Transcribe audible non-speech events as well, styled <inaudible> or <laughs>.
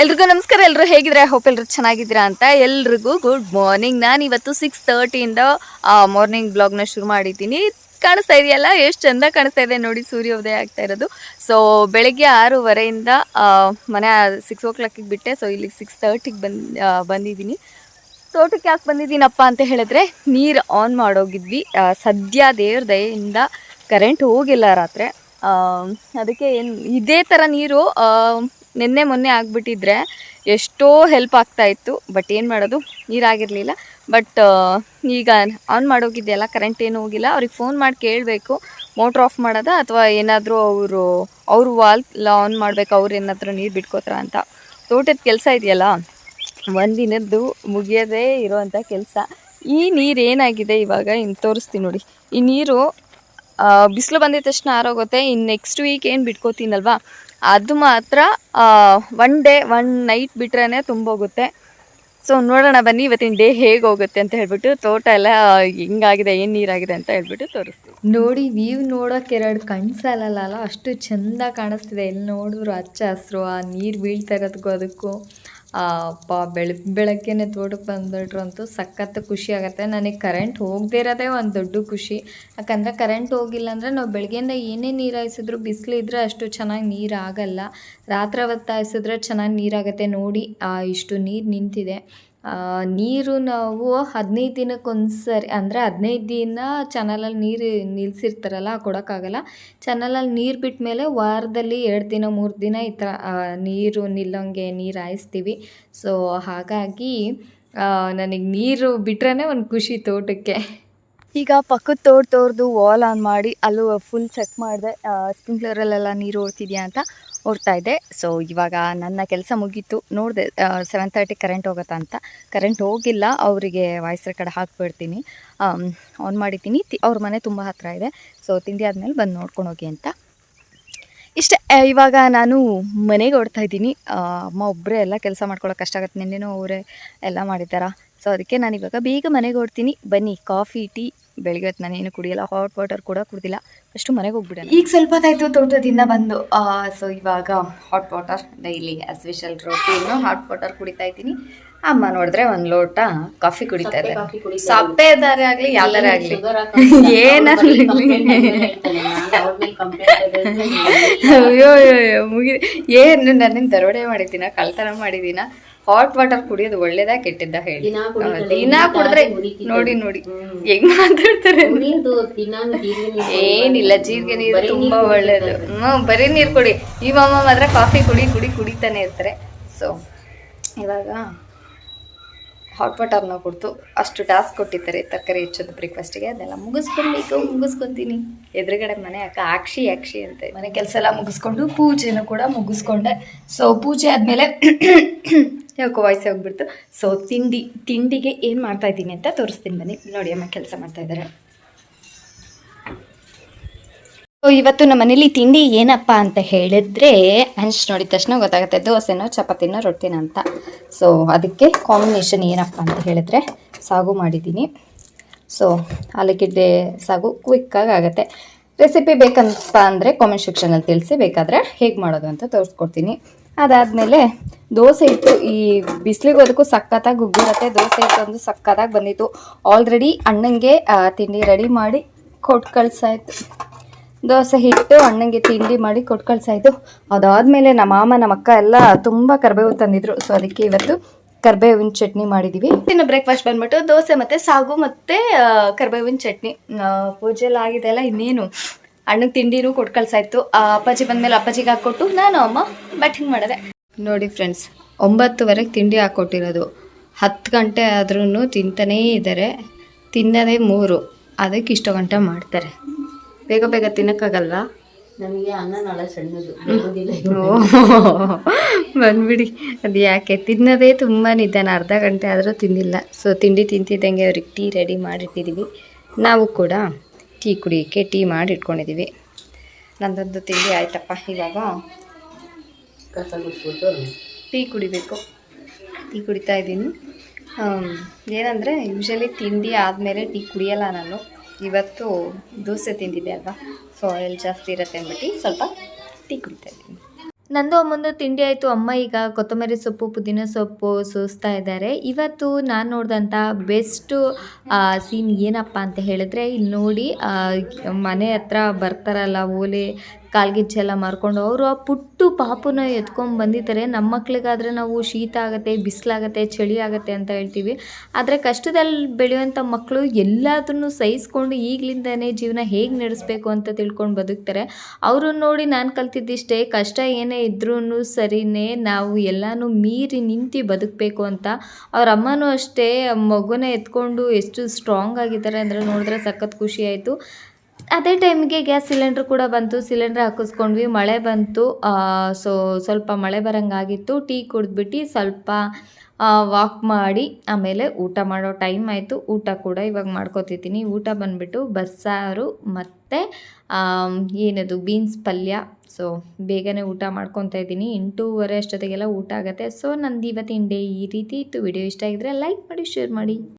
ಎಲ್ರಿಗೂ ನಮಸ್ಕಾರ ಎಲ್ಲರೂ ಹೇಗಿದ್ರೆ ಹೋಪ್ ಎಲ್ಲರೂ ಚೆನ್ನಾಗಿದ್ದೀರಾ ಅಂತ ಎಲ್ರಿಗೂ ಗುಡ್ ಮಾರ್ನಿಂಗ್ ನಾನು ಇವತ್ತು ಸಿಕ್ಸ್ ತರ್ಟಿಯಿಂದ ಮಾರ್ನಿಂಗ್ ಬ್ಲಾಗ್ನ ಶುರು ಮಾಡಿದ್ದೀನಿ. ಕಾಣಿಸ್ತಾ ಇದೆಯಲ್ಲ? ಎಷ್ಟು ಚಂದ ಕಾಣಿಸ್ತಾ ಇದೆ ನೋಡಿ, ಸೂರ್ಯೋದಯ ಆಗ್ತಾ ಇರೋದು. ಸೊ ಬೆಳಗ್ಗೆ ಆರೂವರೆಯಿಂದ ಮನೆ ಸಿಕ್ಸ್ ಓ ಕ್ಲಾಕಿಗೆ ಬಿಟ್ಟೆ. ಸೊ ಇಲ್ಲಿಗೆ ಸಿಕ್ಸ್ ತರ್ಟಿಗೆ ಬಂದು ಬಂದಿದ್ದೀನಿ. ತೋಟಕ್ಕೆ ಯಾಕೆ ಬಂದಿದ್ದೀನಪ್ಪ ಅಂತ ಹೇಳಿದ್ರೆ, ನೀರು ಆನ್ ಮಾಡೋಗಿದ್ವಿ. ಸದ್ಯ ದೇವ್ರ ದಯೆಯಿಂದ ಕರೆಂಟ್ ಹೋಗಿಲ್ಲ ರಾತ್ರಿ. ಅದಕ್ಕೆ ಏನು, ಇದೇ ಥರ ನೀರು ನಿನ್ನೆ ಮೊನ್ನೆ ಆಗಿಬಿಟ್ಟಿದ್ರೆ ಎಷ್ಟೋ ಹೆಲ್ಪ್ ಆಗ್ತಾ ಇತ್ತು ಬಟ್ ಏನು ಮಾಡೋದು? ನೀರಾಗಿರಲಿಲ್ಲ. ಬಟ್ ಈಗ ಆನ್ ಮಾಡೋಗಿದೆಯಲ್ಲ ಕರೆಂಟ್ ಏನು ಹೋಗಿಲ್ಲ. ಅವ್ರಿಗೆ ಫೋನ್ ಮಾಡಿ ಕೇಳಬೇಕು. ಮೋಟ್ರ್ ಆಫ್ ಮಾಡೋದ ಅಥವಾ ಏನಾದರೂ ಅವರು, ಅವ್ರ ವಾಲ್ ಆನ್ ಮಾಡಬೇಕು, ಅವ್ರು ಏನಾದರೂ ನೀರು ಬಿಟ್ಕೋತಾರ ಅಂತ. ತೋಟದ ಕೆಲಸ ಇದೆಯಲ್ಲ, ಒಂದಿನದ್ದು ಮುಗಿಯದೇ ಇರೋವಂಥ ಕೆಲಸ. ಈ ನೀರು ಏನಾಗಿದೆ ಇವಾಗ? ಇನ್ನು ತೋರಿಸ್ತೀನಿ ನೋಡಿ. ಈ ನೀರು ಬಿಸಿಲು ಬಂದಿದ ತಕ್ಷಣ ಆರೋಗುತ್ತೆ. ಇನ್ನು ನೆಕ್ಸ್ಟ್ ವೀಕ್ ಏನು ಬಿಟ್ಕೋತೀನಲ್ವಾ? ಅದು ಮಾತ್ರ ಒನ್ ಡೇ ಒನ್ ನೈಟ್ ಬಿಟ್ರೇ ತುಂಬೋಗುತ್ತೆ. ಸೊ ನೋಡೋಣ ಬನ್ನಿ, ಇವತ್ತಿನ ಡೇ ಹೇಗೆ ಹೋಗುತ್ತೆ ಅಂತ ಹೇಳ್ಬಿಟ್ಟು, ತೋಟ ಎಲ್ಲ ಹಿಂಗಾಗಿದೆ, ಏನು ನೀರಾಗಿದೆ ಅಂತ ಹೇಳ್ಬಿಟ್ಟು ತೋರಿಸ್ತೀವಿ. ನೋಡಿ ವ್ಯೂ ನೋಡೋಕೆ ಎರಡು ಕಣ್ಣು ಅಷ್ಟು ಚೆಂದ ಕಾಣಿಸ್ತಿದೆ. ಎಲ್ಲಿ ನೋಡಿದ್ರು ಹಚ್ಚ ಹಸಿರು, ಆ ನೀರು ಬೀಳ್ತಾ ಇರೋದಕ್ಕೂ ಅದಕ್ಕೂ. ಆ, ಬೆಳ ಬೆಳಗ್ ಬೆಳಗ್ಗೆನೆ ತೋಟಕ್ಕೆ ಬಂದ್ಬಿಟ್ರು ಅಂತೂ ಸಖತ್ ಖುಷಿ ಆಗುತ್ತೆ. ನನಗೆ ಕರೆಂಟ್ ಹೋಗದೇ ಇರೋದೇ ಒಂದು ದೊಡ್ಡ ಖುಷಿ. ಯಾಕಂದರೆ ಕರೆಂಟ್ ಹೋಗಿಲ್ಲ ಅಂದರೆ ನಾವು ಬೆಳಗ್ಗೆಯಿಂದ ಏನೇ ನೀರು ಹಾಯಿಸಿದ್ರು ಬಿಸಿಲು ಇದ್ದರೆ ಅಷ್ಟು ಚೆನ್ನಾಗಿ ನೀರು ಆಗಲ್ಲ. ರಾತ್ರಿ ಹೊತ್ತು ಹಾಯಿಸಿದ್ರೆ ಚೆನ್ನಾಗಿ ನೀರಾಗುತ್ತೆ ನೋಡಿ ಇಷ್ಟು ನೀರು ನಿಂತಿದೆ. ನೀರು ನಾವು ಹದಿನೈದು ದಿನಕ್ಕೊಂದ್ಸರಿ ಅಂದರೆ ಹದಿನೈದು ದಿನ ಚಾನಲಲ್ಲಿ ನೀರು ನಿಲ್ಲಿಸಿರ್ತಾರಲ್ಲ ಕೊಡೋಕ್ಕಾಗಲ್ಲ. ಚಾನಲಲ್ಲಿ ನೀರು ಬಿಟ್ಟ ಮೇಲೆ ವಾರದಲ್ಲಿ ಎರಡು ದಿನ, ಮೂರು ದಿನ ಈ ಥರ ನೀರು ನಿಲ್ಲೋಂಗೆ ನೀರು ಹಾಯಿಸ್ತೀವಿ. ಸೊ ಹಾಗಾಗಿ ನನಗೆ ನೀರು ಬಿಟ್ರೇ ಒಂದು ಖುಷಿ ತೋಟಕ್ಕೆ. ಈಗ ಪಕ್ಕದ ತೋಟ ತೋರ್ದು ವಾಲ್ ಆನ್ ಮಾಡಿ, ಅಲ್ಲೂ ಫುಲ್ ಚೆಕ್ ಮಾಡಿದೆ ಸ್ಪ್ರಿಂಕ್ಲರಲ್ಲೆಲ್ಲ ನೀರು ಓಡ್ತಿದೆಯಾ ಅಂತ. ಓಡ್ತಾ ಇದ್ದೆ ಸೊ ಇವಾಗ ನನ್ನ ಕೆಲಸ ಮುಗೀತು. ನೋಡಿದೆ ಸೆವೆನ್ ತರ್ಟಿ ಕರೆಂಟ್ ಹೋಗುತ್ತಾ ಅಂತ. ಕರೆಂಟ್ ಹೋಗಿಲ್ಲ. ಅವರಿಗೆ ವಾಯ್ಸ್ ರೆಕಾರ್ಡ್ ಹಾಕ್ಬಿಡ್ತೀನಿ. ಆನ್ ಮಾಡಿದ್ದೀನಿ. ತಿ, ಅವ್ರ ಮನೆ ತುಂಬ ಹತ್ತಿರ ಇದೆ. ಸೊ ತಿಂಡಿ ಆದಮೇಲೆ ಬಂದು ನೋಡ್ಕೊಂಡು ಹೋಗಿ ಅಂತ. ಇಷ್ಟೇ ಇವಾಗ ನಾನು ಮನೆಗೆ ಓಡ್ತಾ ಇದ್ದೀನಿ. ಅಮ್ಮ ಒಬ್ಬರೇ ಎಲ್ಲ ಕೆಲಸ ಮಾಡ್ಕೊಳ್ಳೋಕೆ ಕಷ್ಟ ಆಗುತ್ತೆ. ನಿನ್ನೆನೂ ಅವರೇ ಎಲ್ಲ ಮಾಡಿದ್ದಾರಾ? ಸೊ ಅದಕ್ಕೆ ನಾನು ಇವಾಗ ಬೇಗ ಮನೆಗೆ ಓಡ್ತೀನಿ ಬನ್ನಿ, ಕಾಫಿ, ಟೀ ಬೆಳಿಗ್ಗೆ ಹೊತ್ತು ನಾನೇನು ಕುಡಿಯಲ್ಲ ಹಾಟ್ ವಾಟರ್ ಕೂಡ ಕುಡ್ದಿಲ್ಲ. ಅಷ್ಟು ಮನೆಗೆ ಹೋಗ್ಬಿಡೋಣ ಈಗ ಸ್ವಲ್ಪ ಹೊತ್ತಾಯ್ತು ತೋಟದಿಂದ ಬಂದು. ಸೊ ಇವಾಗ hot water daily as usual ರೋಟಿಯನ್ನು hot water ಕುಡಿತಾ ಇದ್ದೀನಿ. ಅಮ್ಮ ನೋಡಿದ್ರೆ ಒಂದು ಲೋಟ ಕಾಫಿ ಕುಡಿತಾ <laughs> ಇದೆ ಸಪ್ಪೆದಾರೆ ಆಗಲಿ ಯಾವ್ದಾರೆ ಆಗಲಿ. ಏನಾಗಲಿ. ಅಯ್ಯೋ ಅಯ್ಯೋ ಮುಗಿ ಏನು ನನ್ನಿಂದ ದರೋಡೆ ಮಾಡಿದ್ದೀನ ಕಳ್ತನ ಮಾಡಿದ್ದೀನ? ಹಾಟ್ ವಾಟರ್ ಕುಡಿಯೋದು ಒಳ್ಳೇದಾ ಕೆಟ್ಟಿದ್ದ ಹೇಳಿ. ದಿನಾ ಕುಡಿದ್ರೆ ನೋಡಿ ನೋಡಿ. ಹೆಂಗ್ ಮಾತಾಡ್ತಾರೆ? ಏನಿಲ್ಲ ಜೀರಿಗೆ ನೀರು ತುಂಬಾ ಒಳ್ಳೇದು. ಹ್ಮ್ ಬರೀ ನೀರು ಕುಡಿ. ಈ ಮಾಮ ಮಾತ್ರ ಕಾಫಿ ಕುಡಿ ಕುಡಿ ಕುಡಿತಾನೆ ಇರ್ತಾರೆ. ಸೊ ಇವಾಗ ಹಾಟ್ ವಾಟರ್ನ ಕೊಡ್ತು ಅಷ್ಟು ಟಾಸ್ಕ್ ಕೊಟ್ಟಿದ್ದಾರೆ ತರಕಾರಿ ಹೆಚ್ಚೋದು ಬ್ರೇಕ್ಫಾಸ್ಟಿಗೆ ಅದೆಲ್ಲ ಮುಗಿಸ್ಕೊಳ್ಬೇಕು ಮುಗಿಸ್ಕೊತೀನಿ. ಎದುರುಗಡೆ ಮನೆ ಅಕ್ಕ ಆಕ್ಷಿ ಆಕ್ಷಿ ಅಂತ. ಮನೆ ಕೆಲಸ ಎಲ್ಲ ಮುಗಿಸ್ಕೊಂಡು ಪೂಜೆನೂ ಕೂಡ ಮುಗಿಸ್ಕೊಂಡೆ. ಸೊ ಪೂಜೆ ಆದಮೇಲೆ ಯಾಕೋ ವಾಯ್ಸ್ ಹೋಗ್ಬಿಡ್ತು. ಸೊ ತಿಂಡಿ, ತಿಂಡಿಗೆ ಏನು ಮಾಡ್ತಾ ಇದ್ದೀನಿ ಅಂತ ತೋರಿಸ್ತೀನಿ ಬನ್ನಿ. ನೋಡಿ ಅಮ್ಮ ಕೆಲಸ ಮಾಡ್ತಾ ಇದ್ದಾರೆ. ಸೊ ಇವತ್ತು ನಮ್ಮ ಮನೇಲಿ ತಿಂಡಿ ಏನಪ್ಪ ಅಂತ ಹೇಳಿದ್ರೆ ಅಂಚ್ ನೋಡಿದ ತಕ್ಷಣ ಗೊತ್ತಾಗುತ್ತೆ, ದೋಸೆನೋ ಚಪಾತಿನೋ ರೊಟ್ಟಿನ ಅಂತ. ಸೊ ಅದಕ್ಕೆ ಕಾಂಬಿನೇಷನ್ ಏನಪ್ಪ ಅಂತ ಹೇಳಿದ್ರೆ, ಸಾಗು ಮಾಡಿದ್ದೀನಿ. ಸೊ ಆಲೂಗೆಡ್ಡೆ ಸಾಗು ಕ್ವಿಕ್ಕಾಗಿ ಆಗುತ್ತೆ. ರೆಸಿಪಿ ಬೇಕಂತ ಅಂದರೆ ಕಾಮೆಂಟ್ ಸೆಕ್ಷನಲ್ಲಿ ತಿಳಿಸಿ, ಬೇಕಾದರೆ ಹೇಗೆ ಮಾಡೋದು ಅಂತ ತೋರಿಸ್ಕೊಡ್ತೀನಿ. ಅದಾದಮೇಲೆ ದೋಸೆ ಇಟ್ಟು ಈ ಬಿಸಿಲಿಗೆ ಸಕ್ಕತ್ತಾಗಿ ಸಖತ್ತಾಗಿ ಉಗ್ಗಿರುತ್ತೆ. ದೋಸೆ ಇಟ್ಟು ಒಂದು ಸಕ್ಕತ್ತಾಗಿ ಬಂದಿತ್ತು. ಆಲ್ರೆಡಿ ಅಣ್ಣಂಗೆ ತಿಂಡಿ ರೆಡಿ ಮಾಡಿ ಕೊಟ್ಟು ಕಳ್ಸಾಯ್ತು. ದೋಸೆ ಹಿಟ್ಟು, ಅಣ್ಣಂಗೆ ತಿಂಡಿ ಮಾಡಿ ಕೊಟ್ಟು ಕಳ್ಸಾಯ್ತು. ಅದಾದಮೇಲೆ ನಮ್ಮ ಮಾಮ, ನಮ್ಮ ಅಕ್ಕ ಎಲ್ಲ ತುಂಬ ಕರ್ಬೇವು ತಂದಿದ್ರು. ಸೊ ಅದಕ್ಕೆ ಇವತ್ತು ಕರ್ಬೇವಿನ ಚಟ್ನಿ ಮಾಡಿದೀವಿ. ಇನ್ನು ಬ್ರೇಕ್ಫಾಸ್ಟ್ ಬಂದ್ಬಿಟ್ಟು ದೋಸೆ ಮತ್ತೆ ಸಾಗು ಮತ್ತೆ ಕರ್ಬೇವಿನ ಚಟ್ನಿ. ಪೂಜೆ ಎಲ್ಲ ಆಗಿದೆ ಅಲ್ಲ ಇನ್ನೇನು? ಅಣ್ಣಗೆ ತಿಂಡಿನೂ ಕೊಟ್ಟು ಕಳ್ಸಾಯ್ತು ಅಪ್ಪಾಜಿ ಬಂದ್ಮೇಲೆ ಅಪ್ಪಾಜಿಗೆ ಹಾಕ್ಕೊಟ್ಟು ನಾನು ಅಮ್ಮ ಬ್ಯಾಟಿಂಗ್ ಮಾಡಿದೆ. ನೋಡಿ ಫ್ರೆಂಡ್ಸ್ ಒಂಬತ್ತುವರೆಗೆ ತಿಂಡಿ ಹಾಕ್ಕೊಟ್ಟಿರೋದು. ಹತ್ತು ಗಂಟೆ ಆದ್ರೂ ತಿಂತಾನೇ ಇದ್ದಾರೆ ತಿನ್ನದೇ ಮೂರು. ಅದಕ್ಕೆ ಇಷ್ಟು ಗಂಟೆ ಮಾಡ್ತಾರೆ. ಬೇಗ ಬೇಗ ತಿನ್ನಕ್ಕಾಗಲ್ವಾ? ನಮಗೆ ಅನ್ನ ನಾಳೆ ಸಣ್ಣದು. ಬಂದ್ಬಿಡಿ. ಅದು ಯಾಕೆ? ತಿನ್ನೋದೇ ತುಂಬ ನಿಧಾನ ಅರ್ಧ ಗಂಟೆ ಆದರೂ ತಿಂದಿಲ್ಲ. ಸೊ ತಿಂಡಿ ತಿಂತಿದ್ದಂಗೆ ಅವ್ರಿಗೆ ಟೀ ರೆಡಿ ಮಾಡಿಟ್ಟಿದ್ದೀವಿ ನಾವು ಕೂಡ ಟೀ ಕುಡಿಯೋಕ್ಕೆ ಟೀ ಮಾಡಿ ಇಟ್ಕೊಂಡಿದ್ದೀವಿ ನಂದೊಂದು ತಿಂಡಿ ಆಯ್ತಪ್ಪ ಇವಾಗ. ಟೀ ಕುಡಿಬೇಕು. ಟೀ ಕುಡಿತಾ ಇದ್ದೀನಿ. ಏನಂದರೆ ಯೂಶಲಿ ತಿಂಡಿ ಆದಮೇಲೆ ಟೀ ಕುಡಿಯಲ್ಲ ನಾನು. ಇವತ್ತು ದೋಸೆ ತಿಂದಿದ್ದೆ ಅಲ್ವಾ? ಸೊ ಆಯಿಲ್ ಜಾಸ್ತಿ ಇರುತ್ತೆ ಅಂದ್ಬಿಟ್ಟು ಸ್ವಲ್ಪ ಟೀ ಕುಡಿತಾ ಇದ್ದೀನಿ. ನಂದು ಅಮ್ಮಂದು ತಿಂಡಿ ಆಯಿತು. ಅಮ್ಮ ಈಗ ಕೊತ್ತಂಬರಿ ಸೊಪ್ಪು, ಪುದೀನ ಸೊಪ್ಪು ಸೋಸ್ತಾ ಇದ್ದಾರೆ. ಇವತ್ತು ನಾನು ನೋಡಿದಂಥ ಬೆಸ್ಟು ಸೀನ್ ಏನಪ್ಪ ಅಂತ ಹೇಳಿದ್ರೆ, ಇಲ್ಲಿ ನೋಡಿ ಮನೆ ಹತ್ರ ಬರ್ತಾರಲ್ಲ, ಓಲೆ ಕಾಲ್ಗಿಚ್ಚೆಲ್ಲ ಮಾರ್ಕೊಂಡು ಅವರು ಆ ಪುಟ್ಟು ಪಾಪುನ ಎತ್ಕೊಂಡು ಬಂದಿದ್ದಾರೆ. ನಮ್ಮ ಮಕ್ಳಿಗಾದರೆ ನಾವು ಶೀತ ಆಗುತ್ತೆ, ಬಿಸಿಲಾಗತ್ತೆ, ಚಳಿ ಆಗುತ್ತೆ ಅಂತ ಹೇಳ್ತೀವಿ. ಆದರೆ ಕಷ್ಟದಲ್ಲಿ ಬೆಳೆಯುವಂಥ ಮಕ್ಕಳು ಎಲ್ಲದನ್ನು ಸಹಿಸ್ಕೊಂಡು ಈಗಲಿಂದನೇ ಜೀವನ ಹೇಗೆ ನಡೆಸಬೇಕು ಅಂತ ತಿಳ್ಕೊಂಡು ಬದುಕ್ತಾರೆ. ಅವ್ರನ್ನ ನೋಡಿ ನಾನು ಕಲ್ತಿದ್ದಿಷ್ಟೇ ಕಷ್ಟ ಏನೇ ಇದ್ರೂ ಸರಿನೇ ನಾವು ಎಲ್ಲನೂ ಮೀರಿ ನಿಂತು ಬದುಕಬೇಕು ಅಂತ. ಅವ್ರ ಅಮ್ಮನೂ ಅಷ್ಟೇ ಮಗುನ ಎತ್ಕೊಂಡು ಎಷ್ಟು ಸ್ಟ್ರಾಂಗ್ ಆಗಿದ್ದಾರೆ ಅಂದರೆ ನೋಡಿದ್ರೆ ಸಖತ್ ಖುಷಿ ಆಯಿತು. ಅದೇ ಟೈಮ್ಗೆ ಗ್ಯಾಸ್ ಸಿಲಿಂಡ್ರ್ ಕೂಡ ಬಂತು. ಸಿಲಿಂಡ್ರ್ ಹಾಕಿಸ್ಕೊಂಡ್ವಿ. ಮಳೆ ಬಂತು. ಸೊ ಸ್ವಲ್ಪ ಮಳೆ ಬರಂಗಾಗಿತ್ತು. ಟೀ ಕುಡಿದ್ಬಿಟ್ಟು ಸ್ವಲ್ಪ ವಾಕ್ ಮಾಡಿ ಆಮೇಲೆ ಊಟ ಮಾಡೋ ಟೈಮ್ ಆಯಿತು. ಊಟ ಕೂಡ ಇವಾಗ ಮಾಡ್ಕೊತಿದ್ದೀನಿ. ಊಟ ಬಂದುಬಿಟ್ಟು ಬಸ್ಸಾರು ಮತ್ತು ಏನದು ಬೀನ್ಸ್ ಪಲ್ಯ. ಸೊ ಬೇಗನೆ ಊಟ ಮಾಡ್ಕೊತಾ ಇದ್ದೀನಿ. ಎಂಟೂವರೆ ಅಷ್ಟೊತ್ತಿಗೆಲ್ಲ ಊಟ ಆಗುತ್ತೆ. ಸೊ ನಂದು ಇವತ್ತಿನ ಡೇ ಈ ರೀತಿ ಇತ್ತು. ವಿಡಿಯೋ ಇಷ್ಟ ಆಗಿದ್ರೆ ಲೈಕ್ ಮಾಡಿ, ಶೇರ್ ಮಾಡಿ.